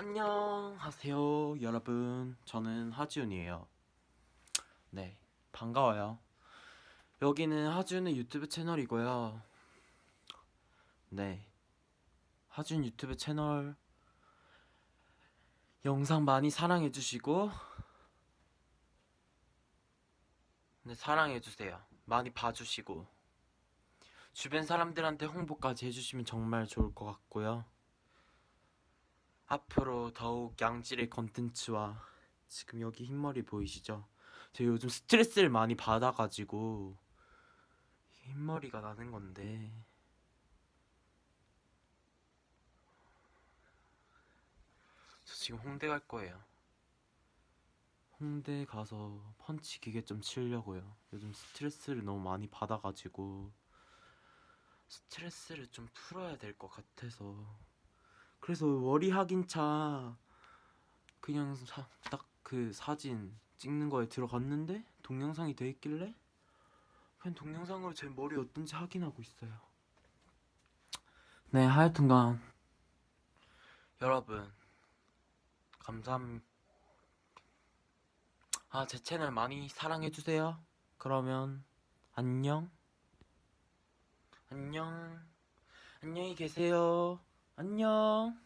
안녕하세요, 여러분. 저는 하지훈이에요. 네, 반가워요. 여기는 하지훈의 유튜브 채널이고요. 네, 하지훈 유튜브 채널 영상 많이 사랑해주시고, 네, 사랑해주세요. 많이 봐주시고, 주변 사람들한테 홍보까지 해주시면 정말 좋을 것 같고요. 앞으로 더욱 양질의 컨텐츠와 지금 여기 흰머리 보이시죠? 제가 요즘 스트레스를 많이 받아가지고 흰머리가 나는 건데 저 지금 홍대 갈 거예요. 홍대 가서 펀치 기계 좀 치려고요. 요즘 스트레스를 너무 많이 받아가지고 스트레스를 좀 풀어야 될 것 같아서 그래서 월이 확인차 그냥 딱 그 사진 찍는 거에 들어갔는데 동영상이 돼 있길래 그냥 동영상으로 제 머리 어떤지 확인하고 있어요. 네, 하여튼간 여러분 감사합니다. 아, 제 채널 많이 사랑해 주세요. 그러면 안녕. 안녕. 안녕히 계세요. 안녕.